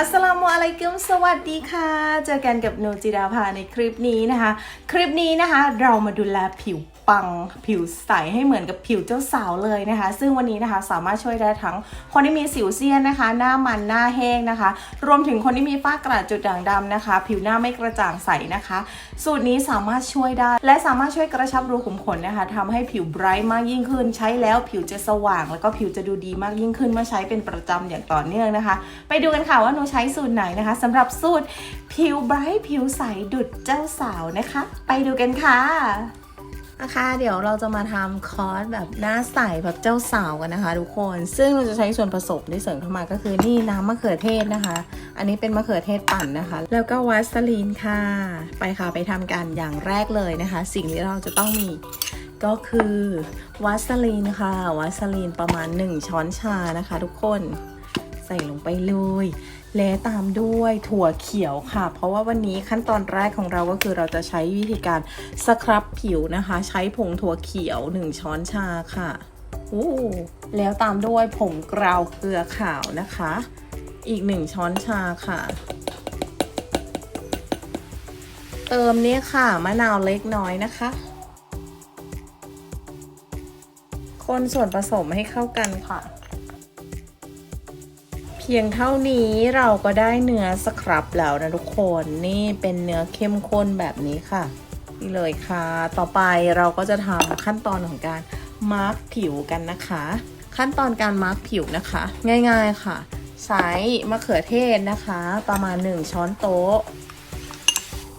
อัสสลามุอะลัยกุมสวัสดีค่ะ เจอกันกับโนูจิดาภาในคลิปนี้นะคะ คลิปนี้นะคะ เรามาดูแลผิว ปังผิวใสให้เหมือนกับผิวเจ้าสาวเลยนะคะ ซึ่งวันนี้นะคะสามารถช่วยได้ทั้งคนที่มีสิวเซียนนะคะ หน้ามันหน้าแห้งนะคะ รวมถึงคนที่มีฝ้ากระจุดด่างดำนะคะ ผิวหน้าไม่กระจ่างใสนะคะ สูตรนี้สามารถช่วยได้ และสามารถช่วยกระชับรูขุมขนนะคะทำให้ผิวไบรท์มากยิ่งขึ้น ใช้แล้วผิวจะสว่าง แล้วก็ผิวจะดูดีมากยิ่งขึ้นเมื่อใช้เป็นประจำอย่างต่อเนื่องนะคะ ไปดูกันค่ะว่าหนูใช้สูตรไหนนะคะสำหรับสูตรผิวไบรท์ผิวใสดุดเจ้าสาวนะคะ ไปดูกันค่ะ นะคะเดี๋ยวเราจะมาทำคอร์สแบบหน้าใสแบบเจ้าสาวกันนะคะ ทุกคน ซึ่งเราจะใช้ส่วนผสมที่เสริมเข้ามาก็คือนี่น้ำมะเขือเทศนะคะ อันนี้เป็นมะเขือเทศปั่นนะคะ แล้วก็วัสลีนค่ะ ไปค่ะไปทำกันอย่างแรกเลยนะคะ สิ่งที่เราจะต้องมีก็คือวัสลีนค่ะวัสลีนประมาณ 1 ช้อนชานะคะ ทุกคนใส่ลงไปเลย และตามด้วยถั่วเขียวค่ะ เพราะว่าวันนี้ขั้นตอนแรกของเราก็คือเราจะใช้วิธีการสครับผิวนะคะ ใช้ผงถั่วเขียว 1 ช้อนชาค่ะอู้แล้วตามด้วยผงกราวเกลือขาวนะคะ อีก 1 ช้อนชาค่ะเติมนี่ค่ะมะนาวเล็กน้อยนะคะ คนส่วนผสมให้เข้ากันค่ะ พียงเท่านี้เราก็ได้เนื้อสครับแล้วนะทุกคนนี่เป็นเนื้อเข้มข้นแบบนี้ค่ะ นี่เลยค่ะ ต่อไปเราก็จะทำขั้นตอนของการมาร์กผิวกันนะคะ ขั้นตอนการมาร์กผิวนะคะ ง่ายๆค่ะ ใช้มะเขือเทศนะคะ ประมาณ 1 ช้อนโต๊ะ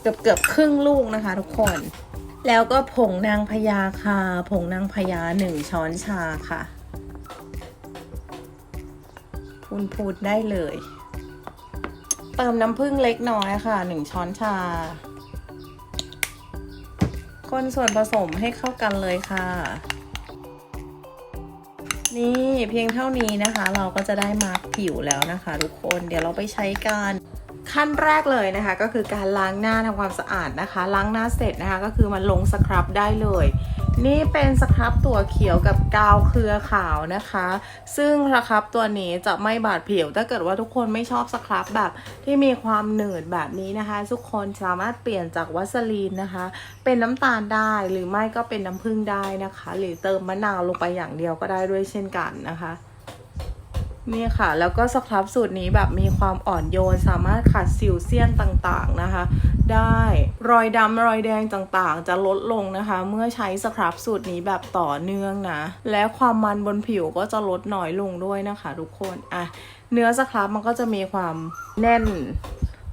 เกือบเกือบครึ่งลูกนะคะทุกคน แล้วก็ผงนางพญาค่ะ ผงนางพญาหนึ่งช้อนชาค่ะ พูนพูดได้เลย เติมน้ำผึ้งเล็กน้อยค่ะหนึ่งช้อนชา คนส่วนผสมให้เข้ากันเลยค่ะ นี่เพียงเท่านี้นะคะ เราก็จะได้มาร์กผิวแล้วนะคะ ทุกคนเดี๋ยวเราไปใช้กันขั้นแรกเลยนะคะก็คือการล้างหน้าทำความสะอาดนะคะ ล้างหน้าเสร็จนะคะก็คือมันลงสครับได้เลย นี่เป็นสครับตัวเขียวกับกาวเครือขาวนะคะ ซึ่งสครับตัวนี้จะไม่บาดผิว ถ้าเกิดว่าทุกคนไม่ชอบสครับแบบที่มีความหนืดแบบนี้นะคะ ทุกคนสามารถเปลี่ยนจากวัสลีนนะคะ เป็นน้ำตาลได้หรือไม่ก็เป็นน้ำผึ้งได้นะคะ หรือเติมมะนาวลงไปอย่างเดียวก็ได้ด้วยเช่นกันนะคะ นี่ค่ะ แล้วก็สครับสูตรนี้แบบมีความอ่อนโยน สามารถขัดสิวเซียนต่างๆนะคะ ได้รอยดำรอยแดงต่างๆ จะลดลงนะคะ เมื่อใช้สครับสูตรนี้แบบต่อเนื่องนะ และความมันบนผิวก็จะลดน้อยลงด้วยนะคะทุกคนอะเนื้อสครับมันก็จะมีความแน่น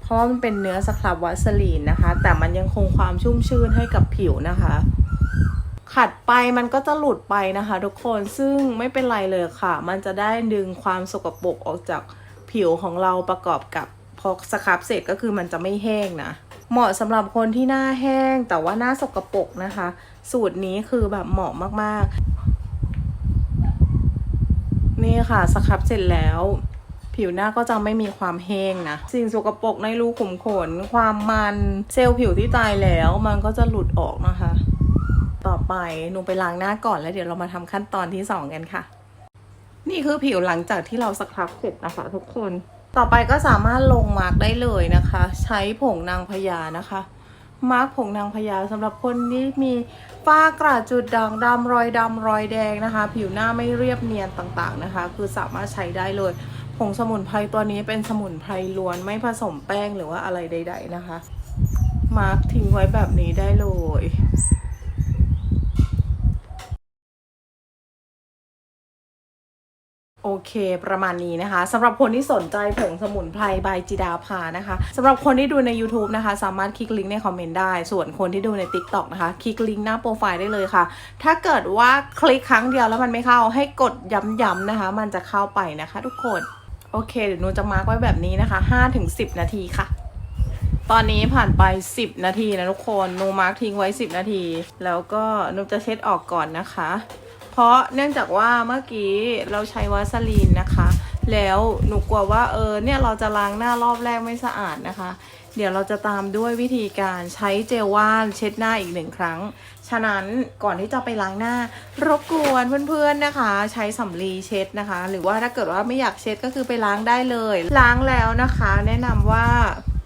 เพราะมันเป็นเนื้อสครับวัสลีนนะคะ แต่มันยังคงความชุ่มชื่นให้กับผิวนะคะ ขัดไปมันก็จะหลุดไปนะคะทุกคนซึ่งไม่เป็นไรเลยค่ะ มันจะได้ดึงความสกปรกออกจากผิวของเราประกอบกับพอสครับเสร็จก็คือมันจะไม่แห้งนะ เหมาะสำหรับคนที่หน้าแห้งแต่ว่าหน้าสกปรกนะคะ สูตรนี้คือแบบเหมาะมากๆ นี่ค่ะสครับเสร็จแล้ว ผิวหน้าก็จะไม่มีความแห้งนะ สิ่งสกปรกในรูขุมขน ความมันเซลล์ผิวที่ตายแล้ว มันก็จะหลุดออกนะคะ ต่อไปหนูไปล้างหน้าก่อนแล้วเดี๋ยวเรามาทำขั้นตอนที่สองกันค่ะ นี่คือผิวหลังจากที่เราสครับเสร็จนะคะ ทุกคน ต่อไปก็สามารถลงมาร์กได้เลยนะคะ ใช้ผงนางพญานะคะมาร์กผงนางพญาสำหรับคนที่มีฝ้ากระจุดด่างดำรอยดำรอยแดงนะคะ ผิวหน้าไม่เรียบเนียนต่างๆนะคะ คือสามารถใช้ได้เลย ผงสมุนไพรตัวนี้เป็นสมุนไพรล้วนไม่ผสมแป้งหรือว่าอะไรใด ๆนะคะ มาร์กทิ้งไว้แบบนี้ได้เลย โอเค ประมาณนี้นะคะสำหรับคนที่สนใจผงสมุนไพรใบจิดาภานะคะสำหรับคนที่ดูใน YouTube นะคะ สามารถคลิกลิงก์ในคอมเมนต์ได้ ส่วนคนที่ดูใน TikTok นะคะ คลิกลิงก์หน้าโปรไฟล์ได้เลยค่ะ ถ้าเกิดว่าคลิกครั้งเดียวแล้วมันไม่เข้าให้กดย้ำๆนะคะ มันจะเข้าไปนะคะทุกคน โอเค เดี๋ยวหนูจะมาร์กไว้แบบนี้นะคะ5-10 นาทีค่ะตอนนี้ผ่านไป 10 นาทีนะทุกคนหนูมาร์กทิ้งไว้ 10 นาที แล้วก็หนูจะเช็ดออกก่อนนะคะ เพราะเนื่องจากว่าเมื่อกี้เราใช้วาสลีนนะคะ แล้วหนูกลัวว่าเออเนี่ยเราจะล้างหน้ารอบแรกไม่สะอาดนะคะ เดี๋ยวเราจะตามด้วยวิธีการใช้เจลว่านเช็ดหน้าอีกหนึ่งครั้ง ฉะนั้นก่อนที่จะไปล้างหน้ารบกวนเพื่อนๆนะคะ ใช้สำลีเช็ดนะคะ หรือว่าถ้าเกิดว่าไม่อยากเช็ดก็คือไปล้างได้เลย ล้างแล้วนะคะ แนะนำว่า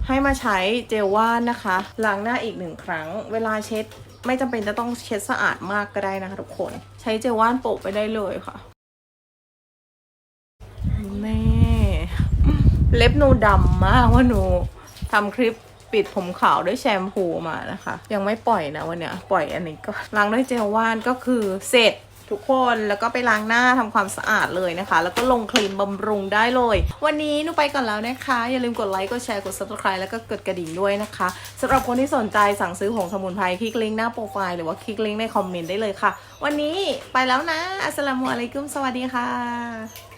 ให้มาใช้เจลว่านนะคะ ล้างหน้าอีกหนึ่งครั้ง เวลาเช็ด ไม่จำเป็นจะต้องเช็ดสะอาดมากก็ได้นะคะทุกคน ใช้เจลว่านโปะไปได้เลยค่ะแม่เล็บหนูดำมากว่าหนูทำคลิปปิดผมขาวด้วยแชมพูมานะคะ ยังไม่ปล่อยนะวันเนี้ยปล่อยอันนี้ก็ล้างด้วยเจลว่านก็คือเสร็จ ทุกคนแล้วก็ไปล้างหน้าทำความสะอาดเลยนะคะ แล้วก็ลงครีมบำรุงได้เลย วันนี้หนูไปก่อนแล้วนะคะ อย่าลืมกดไลค์กดแชร์กด subscribe แล้วก็กดกระดิ่งด้วยนะคะสำหรับคนที่สนใจสั่งซื้อผงสมุนไพรคลิกลิงก์หน้าโปรไฟล์หรือว่าคลิกลิงก์ในคอมเมนต์ได้เลยค่ะ วันนี้ไปแล้วนะอัสสลามุอะลัยกุมสวัสดีค่ะ